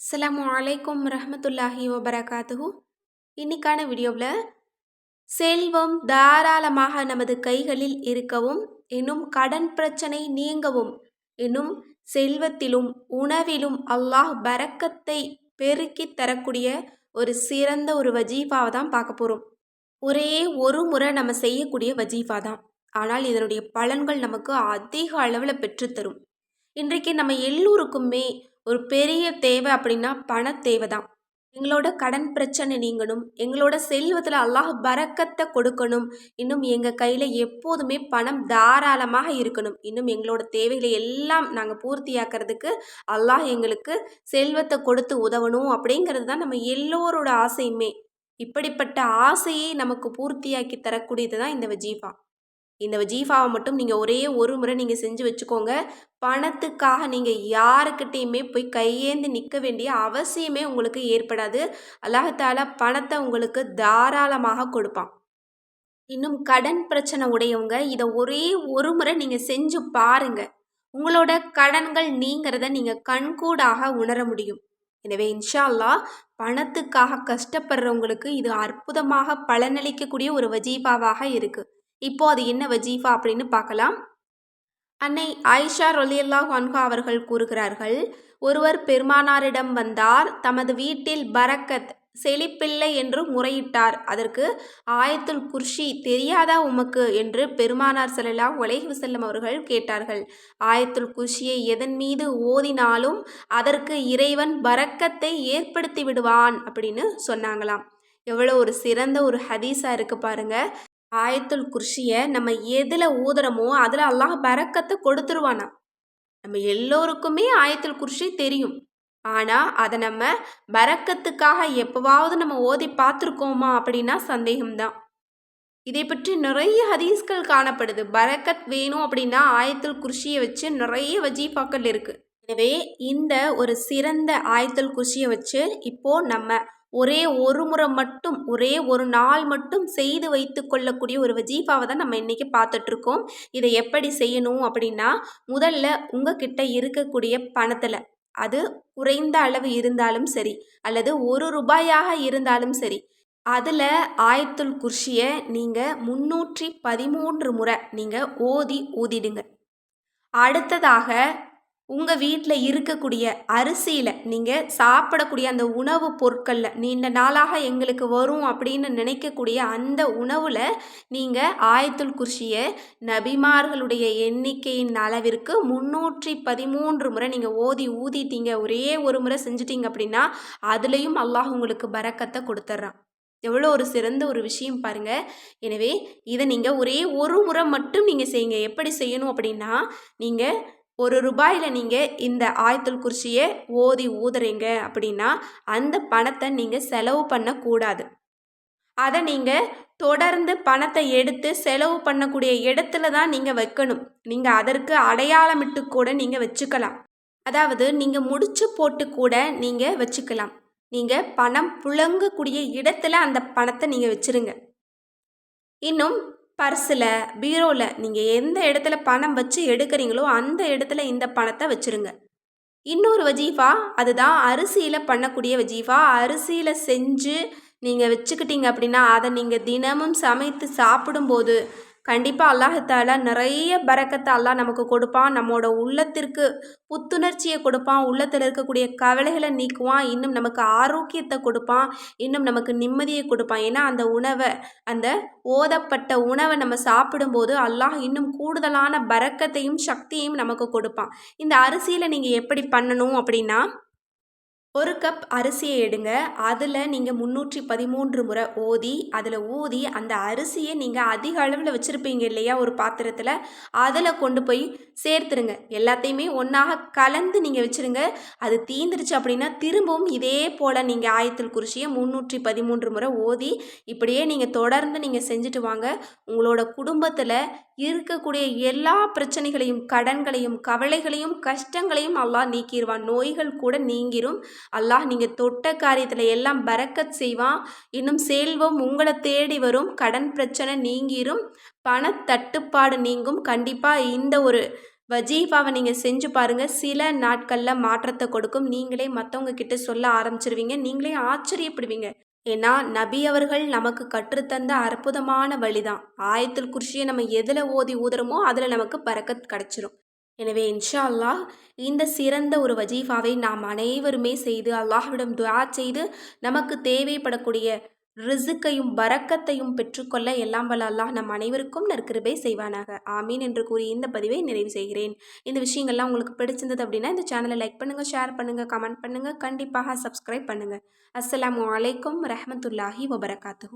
அஸ்லாம் அலைக்கும் ரஹமத்துல்லாஹி வபரகாத்துஹு. இன்னைக்கான வீடியோவில் செல்வம் தாராளமாக நமது கைகளில் இருக்கவும் இன்னும் கடன் பிரச்சனை நீங்கவும் இன்னும் செல்வத்திலும் உணவிலும் அல்லாஹ் பரக்கத்தை பெருக்கி தரக்கூடிய ஒரு சிறந்த ஒரு வஜீஃபாவை தான் பார்க்க போகிறோம் ஒரே ஒரு முறை நம்ம செய்யக்கூடிய வஜீஃபா தான். ஆனால் இதனுடைய பலன்கள் நமக்கு அதிக அளவில் பெற்றுத்தரும் இன்றைக்கு நம்ம எல்லோருக்குமே ஒரு பெரிய தேவை அப்படின்னா பண தேவை தான் எங்களோட கடன் பிரச்சனை நீங்கணும். எங்களோட செல்வத்தில் அல்லாஹ் பறக்கத்தை கொடுக்கணும். இன்னும் எங்கள் கையில் எப்போதுமே பணம் தாராளமாக இருக்கணும். இன்னும் எங்களோட தேவைகளை எல்லாம் நாங்கள் பூர்த்தியாக்கிறதுக்கு அல்லாஹ் எங்களுக்கு செல்வத்தை கொடுத்து உதவணும் அப்படிங்கிறது தான் நம்ம எல்லோரோட ஆசையுமே. இப்படிப்பட்ட ஆசையை நமக்கு பூர்த்தியாக்கி தரக்கூடியது தான் இந்த வஜீஃபா. இந்த வஜீஃபாவை மட்டும் நீங்கள் ஒரே ஒரு முறை நீங்கள் செஞ்சு வச்சுக்கோங்க. பணத்துக்காக நீங்கள் யாருக்கிட்டேயுமே போய் கையேந்து நிற்க வேண்டிய அவசியமே உங்களுக்கு ஏற்படாது. அல்லாஹால பணத்தை உங்களுக்கு தாராளமாக கொடுப்பான். இன்னும் கடன் பிரச்சனை உடையவங்க இதை ஒரே ஒரு முறை நீங்கள் செஞ்சு பாருங்கள் உங்களோட கடன்கள் நீங்கிறத நீங்கள் கண்கூடாக உணர முடியும். எனவே இன்ஷா அல்லா பணத்துக்காக கஷ்டப்படுறவங்களுக்கு இது அற்புதமாக பலனளிக்கக்கூடிய ஒரு வஜீஃபாவாக இருக்குது இப்போ அது என்ன வஜீஃபா அப்படின்னு பார்க்கலாம். அன்னை ஆயிஷா ரொலியல்லா ஹன்ஹா அவர்கள் கூறுகிறார்கள் ஒருவர் பெருமானாரிடம் வந்தார் தமது வீட்டில் பரக்கத் செழிப்பில்லை என்று முறையிட்டார். அதற்கு ஆயத்துல் குர்ஷி தெரியாதா உமக்கு? என்று பெருமானார் செல்லலாம் உலகி செல்லும் அவர்கள் கேட்டார்கள். ஆயத்துல் குர்ஷியை எதன் மீது ஓதினாலும் அதற்கு இறைவன் பரக்கத்தை ஏற்படுத்தி விடுவான் அப்படின்னு சொன்னாங்களாம். எவ்வளோ ஒரு சிறந்த ஒரு ஹதீஸாக இருக்குது பாருங்கள் ஆயத்துல் குர்ஷியை நம்ம எதில் ஊதுறமோ அதில் அல்லாஹ் பறக்கத்தை கொடுத்துருவானா? நம்ம எல்லோருக்குமே ஆயத்துல் குர்ஷி தெரியும். ஆனால் அதை நம்ம பறக்கத்துக்காக எப்போவாவது நம்ம ஓதி பார்த்துருக்கோமா அப்படின்னா சந்தேகம்தான். இதை பற்றி நிறைய ஹதீஸ்கள் காணப்படுது. பரக்கத் வேணும் அப்படின்னா ஆயத்துல் குர்ஷியை வச்சு நிறைய வஜீஃபாக்கள் இருக்குது எனவே இந்த ஒரு சிறந்த ஆயத்தல் குர்ஷியை வச்சு இப்போது நம்ம ஒரே ஒரு முறை மட்டும் ஒரே ஒரு நாள் மட்டும் செய்து வைத்து கொள்ளக்கூடிய ஒரு வஜீஃபாவை தான் நம்ம இன்றைக்கி பார்த்துட்ருக்கோம். இதை எப்படி செய்யணும் அப்படின்னா முதல்ல உங்ககிட்ட இருக்கக்கூடிய பணத்தில் அது குறைந்த அளவு இருந்தாலும் சரி அல்லது ஒரு ரூபாயாக இருந்தாலும் சரி அதில் ஆயத்துல் குர்ஷியை நீங்கள் முன்னூற்றி பதிமூன்று முறை நீங்கள் ஓதி ஊதிடுங்க. அடுத்ததாக உங்கள் வீட்டில் இருக்கக்கூடிய அரிசியில் நீங்கள் சாப்பிடக்கூடிய அந்த உணவு பொருட்களில் நீண்ட நாளாக எங்களுக்கு வரும் அப்படின்னு நினைக்கக்கூடிய அந்த உணவில் நீங்கள் ஆயத்துல் குர்ஷியை நபிமார்களுடைய எண்ணிக்கையின் அளவிற்கு முன்னூற்றி பதிமூன்று முறை நீங்கள் ஓதி ஊதிட்டீங்க. ஒரே ஒரு முறை செஞ்சிட்டிங்க அப்படின்னா அதுலேயும் அல்லாஹ் உங்களுக்கு பறக்கத்தை கொடுத்துட்றான் எவ்வளோ ஒரு சிறந்த ஒரு விஷயம் பாருங்கள் எனவே இதை நீங்கள் ஒரே ஒரு முறை மட்டும் நீங்கள் செய்யுங்க. எப்படி செய்யணும் அப்படின்னா நீங்கள் ஒரு ரூபாயில் நீங்கள் இந்த ஆயத்துல் குர்சியை ஓதி ஊதுறீங்க அப்படின்னா அந்த பணத்தை நீங்கள் செலவு பண்ணக்கூடாது. அதை நீங்கள் தொடர்ந்து பணத்தை எடுத்து செலவு பண்ணக்கூடிய இடத்துல தான் நீங்கள் வைக்கணும். நீங்கள் அதற்கு அடையாளமிட்டு கூட நீங்கள் வச்சுக்கலாம். அதாவது நீங்கள் முடிச்சு போட்டு கூட நீங்கள் வச்சுக்கலாம். நீங்கள் பணம் புழங்கக்கூடிய இடத்துல அந்த பணத்தை நீங்கள் வச்சுருங்க. இன்னும் பர்ஸில் பீரோவில் நீங்கள் எந்த இடத்துல பணம் வச்சு எடுக்கிறீங்களோ அந்த இடத்துல இந்த பணத்தை வச்சுருங்க. இன்னொரு வஜீஃபா அதுதான் அரிசியில் பண்ணக்கூடிய வஜீஃபா அரிசியில் செஞ்சு நீங்கள் வச்சுக்கிட்டீங்க அப்படின்னா அதை நீங்கள் தினமும் சமைத்து சாப்பிடும்போது கண்டிப்பாக அல்லாஹால நிறைய பறக்கத்தை அல்லாஹ் நமக்கு கொடுப்பான். நம்மளோட உள்ளத்திற்கு புத்துணர்ச்சியை கொடுப்பான். உள்ளத்தில் இருக்கக்கூடிய கவலைகளை நீக்குவான். இன்னும் நமக்கு ஆரோக்கியத்தை கொடுப்பான். இன்னும் நமக்கு நிம்மதியை கொடுப்பான். ஏன்னா அந்த உணவை அந்த ஓதப்பட்ட உணவை நம்ம சாப்பிடும்போது அல்லாஹ் இன்னும் கூடுதலான பறக்கத்தையும் சக்தியையும் நமக்கு கொடுப்பான். இந்த அரிசியில் நீங்கள் எப்படி பண்ணணும் அப்படின்னா ஒரு கப் அரிசியை எடுங்க. அதில் நீங்கள் முந்நூற்றி பதிமூன்று முறை ஓதி அதில் ஊதி அந்த அரிசியை நீங்கள் அதிக அளவில் வச்சுருப்பீங்க இல்லையா ஒரு பாத்திரத்தில் அதில் கொண்டு போய் சேர்த்துருங்க. எல்லாத்தையுமே ஒன்றாக கலந்து நீங்கள் வச்சுருங்க. அது தீந்துருச்சு அப்படின்னா திரும்பவும் இதே போல் நீங்கள் ஆயத்தில் குறிச்சியை முந்நூற்றி பதிமூன்று முறை ஓதி இப்படியே நீங்கள் தொடர்ந்து நீங்கள் செஞ்சுட்டு வாங்க. உங்களோட குடும்பத்தில் இருக்கக்கூடிய எல்லா பிரச்சனைகளையும் கடன்களையும் கவலைகளையும் கஷ்டங்களையும் அல்லாஹ் நீக்கிடுவான் நோய்கள் கூட நீங்கிரும். அல்லாஹ் நீங்கள் தொட்ட காரியத்தில் எல்லாம் பறக்கத் செய்வான். இன்னும் செல்வம் உங்களை தேடி வரும். கடன் பிரச்சனை நீங்கிரும். பணத்தட்டுப்பாடு நீங்கும். கண்டிப்பாக இந்த ஒரு வஜீஃபாவை நீங்கள் செஞ்சு பாருங்கள் சில நாட்களில் மாற்றத்தை கொடுக்கும். நீங்களே மற்றவங்க கிட்ட சொல்ல ஆரம்பிச்சிருவீங்க. நீங்களே ஆச்சரியப்படுவீங்க. ஏன்னா நபி அவர்கள் நமக்கு கற்றுத்தந்த அற்புதமான வழிதான். ஆயத்தில் குர்ஷியை நம்ம எதில் ஓதி ஊதுறோமோ அதில் நமக்கு பறக்கத் கிடச்சிரும். எனவே இன்ஷா அல்லாஹ் இந்த சிறந்த ஒரு வஜீஃபாவை நாம் அனைவருமே செய்து அல்லாஹ்விடம் துரா செய்து நமக்கு தேவைப்படக்கூடிய ரிசுக்கையும் வரக்கத்தையும் பெற்றுக்கொள்ள எல்லாம் வல்ல அல்லாஹ் நம் அனைவருக்கும் நற்கிருபை செய்வானாக. ஆமீன் என்று கூறி இந்த பதிவை நிறைவு செய்கிறேன். இந்த விஷயங்கள்லாம் உங்களுக்கு பிடிச்சிருந்தது அப்படின்னா இந்த சேனலை லைக் பண்ணுங்கள் ஷேர் பண்ணுங்கள் கமெண்ட் பண்ணுங்கள் கண்டிப்பாக சப்ஸ்கிரைப் பண்ணுங்கள் அஸ்லாம் வலைக்கம் ரஹமத்துல்லாஹி வபரகாத்து